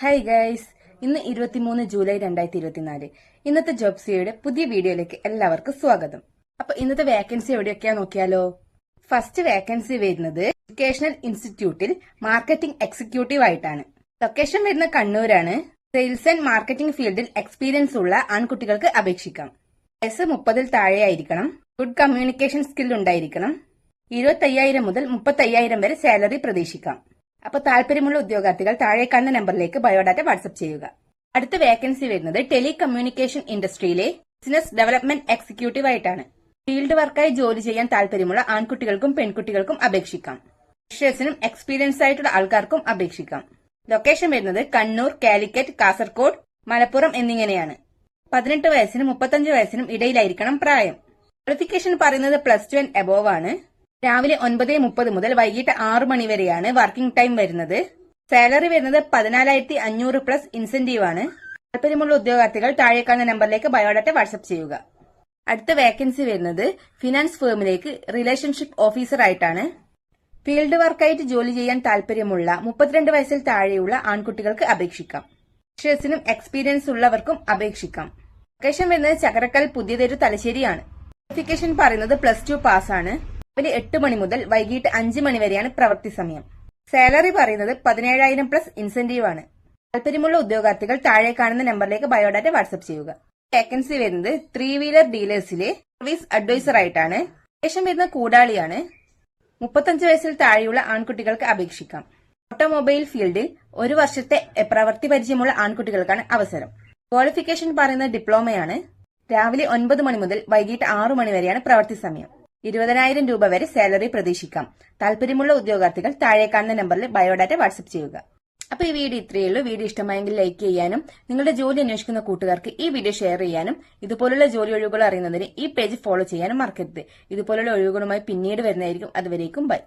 Hi guys ഇന്ന് ഇരുപത്തിമൂന്ന് July രണ്ടായിരത്തി ഇരുപത്തിനാല് ഇന്നത്തെ ജോബ്സിയുടെ പുതിയ വീഡിയോയിലേക്ക് എല്ലാവർക്കും സ്വാഗതം. അപ്പൊ ഇന്നത്തെ വേക്കൻസി എവിടെയൊക്കെയാ നോക്കിയാലോ? ഫസ്റ്റ് വേക്കൻസി വരുന്നത് എഡ്യൂക്കേഷണൽ ഇൻസ്റ്റിറ്റ്യൂട്ടിൽ മാർക്കറ്റിംഗ് എക്സിക്യൂട്ടീവ് ആയിട്ടാണ്. ലൊക്കേഷൻ വരുന്ന കണ്ണൂരാണ്. സെയിൽസ് ആൻഡ് മാർക്കറ്റിംഗ് ഫീൽഡിൽ എക്സ്പീരിയൻസ് ഉള്ള ആൺകുട്ടികൾക്ക് അപേക്ഷിക്കാം. വയസ്സ് മുപ്പതിൽ താഴെയായിരിക്കണം. ഗുഡ് കമ്മ്യൂണിക്കേഷൻ സ്കിൽ ഉണ്ടായിരിക്കണം. ഇരുപത്തയ്യായിരം മുതൽ മുപ്പത്തയ്യായിരം വരെ സാലറി പ്രതീക്ഷിക്കാം. അപ്പൊ താല്പര്യമുള്ള ഉദ്യോഗാർത്ഥികൾ താഴെ കാണുന്ന നമ്പറിലേക്ക് ബയോഡാറ്റ വാട്സ്ആപ്പ് ചെയ്യുക. അടുത്ത വേക്കൻസി വരുന്നത് ടെലി കമ്മ്യൂണിക്കേഷൻ ഇൻഡസ്ട്രിയിലെ ബിസിനസ് ഡെവലപ്മെന്റ് എക്സിക്യൂട്ടീവ് ആയിട്ടാണ്. ഫീൽഡ് വർക്കായി ജോലി ചെയ്യാൻ താല്പര്യമുള്ള ആൺകുട്ടികൾക്കും പെൺകുട്ടികൾക്കും അപേക്ഷിക്കാം. ഫ്രഷേഴ്സിനും എക്സ്പീരിയൻസ് ആയിട്ടുള്ള ആൾക്കാർക്കും അപേക്ഷിക്കാം. ലൊക്കേഷൻ വരുന്നത് കണ്ണൂർ കാലിക്കറ്റ് കാസർകോട് മലപ്പുറം എന്നിങ്ങനെയാണ്. പതിനെട്ട് വയസ്സിനും മുപ്പത്തഞ്ച് വയസ്സിനും ഇടയിലായിരിക്കണം പ്രായം. ക്വാളിഫിക്കേഷൻ പറയുന്നത് പ്ലസ് ടു ആൻഡ് എബോവ് ആണ്. രാവിലെ ഒൻപത് മുപ്പത് മുതൽ വൈകിട്ട് ആറു മണി വരെയാണ് വർക്കിംഗ് ടൈം വരുന്നത്. സാലറി വരുന്നത് പതിനാലായിരത്തി അഞ്ഞൂറ് പ്ലസ് ഇൻസെന്റീവ് ആണ്. താല്പര്യമുള്ള ഉദ്യോഗാർത്ഥികൾ താഴെ കാണുന്ന നമ്പറിലേക്ക് ബയോഡാറ്റ വാട്സ്ആപ്പ് ചെയ്യുക. അടുത്ത വേക്കൻസി വരുന്നത് ഫിനാൻസ് ഫേമിലേക്ക് റിലേഷൻഷിപ്പ് ഓഫീസർ ആയിട്ടാണ്. ഫീൽഡ് വർക്കായിട്ട് ജോലി ചെയ്യാൻ താല്പര്യമുള്ള മുപ്പത്തിരണ്ട് വയസ്സിൽ താഴെയുള്ള ആൺകുട്ടികൾക്ക് അപേക്ഷിക്കാം. ഫ്രഷേഴ്സിനും എക്സ്പീരിയൻസ് ഉള്ളവർക്കും അപേക്ഷിക്കാം. ലൊക്കേഷൻ വരുന്നത് ചകരക്കൽ പുതിയതൊരു തലശ്ശേരിയാണ്. ക്വാളിഫിക്കേഷൻ പറയുന്നത് പ്ലസ് ടു പാസ്സാണ്. രാവിലെ എട്ട് മണി മുതൽ വൈകിട്ട് അഞ്ച് മണി വരെയാണ് പ്രവൃത്തി സമയം. സാലറി പറയുന്നത് പതിനേഴായിരം പ്ലസ് ഇൻസെന്റീവ് ആണ്. താല്പര്യമുള്ള ഉദ്യോഗാർത്ഥികൾ താഴെ കാണുന്ന നമ്പറിലേക്ക് ബയോഡാറ്റ വാട്സ്ആപ്പ് ചെയ്യുക. വേക്കൻസി വരുന്നത് ത്രീ വീലർ ഡീലേഴ്സിലെ സർവീസ് അഡ്വൈസർ ആയിട്ടാണ്. ശേഷം വരുന്ന കൂടാളിയാണ്. മുപ്പത്തഞ്ച് വയസ്സിൽ താഴെയുള്ള ആൺകുട്ടികൾക്ക് അപേക്ഷിക്കാം. ഓട്ടോമൊബൈൽ ഫീൽഡിൽ ഒരു വർഷത്തെ പ്രവൃത്തി പരിചയമുള്ള ആൺകുട്ടികൾക്കാണ് അവസരം. ക്വാളിഫിക്കേഷൻ പറയുന്ന ഡിപ്ലോമയാണ്. രാവിലെ ഒൻപത് മണി മുതൽ വൈകിട്ട് ആറു മണി വരെയാണ് പ്രവൃത്തി സമയം. ഇരുപതിനായിരം രൂപ വരെ സാലറി പ്രതീക്ഷിക്കാം. താല്പര്യമുള്ള ഉദ്യോഗാർത്ഥികൾ താഴെ കാണുന്ന നമ്പറിൽ ബയോഡാറ്റ വാട്സ്ആപ്പ് ചെയ്യുക. അപ്പൊ ഈ വീഡിയോ ഇത്രയേ ഉള്ളൂ. വീഡിയോ ഇഷ്ടമായെങ്കിൽ ലൈക്ക് ചെയ്യാനും നിങ്ങളുടെ ജോലി അന്വേഷിക്കുന്ന കൂട്ടുകാർക്ക് ഈ വീഡിയോ ഷെയർ ചെയ്യാനും ഇതുപോലുള്ള ജോലി ഒഴിവുകൾ അറിയുന്നതിന് ഈ പേജ് ഫോളോ ചെയ്യാനും മറക്കരുത്. ഇതുപോലുള്ള ഒഴിവുകളുമായി പിന്നീട് വരുന്നതായിരിക്കും. അതുവരേക്കും ബൈ.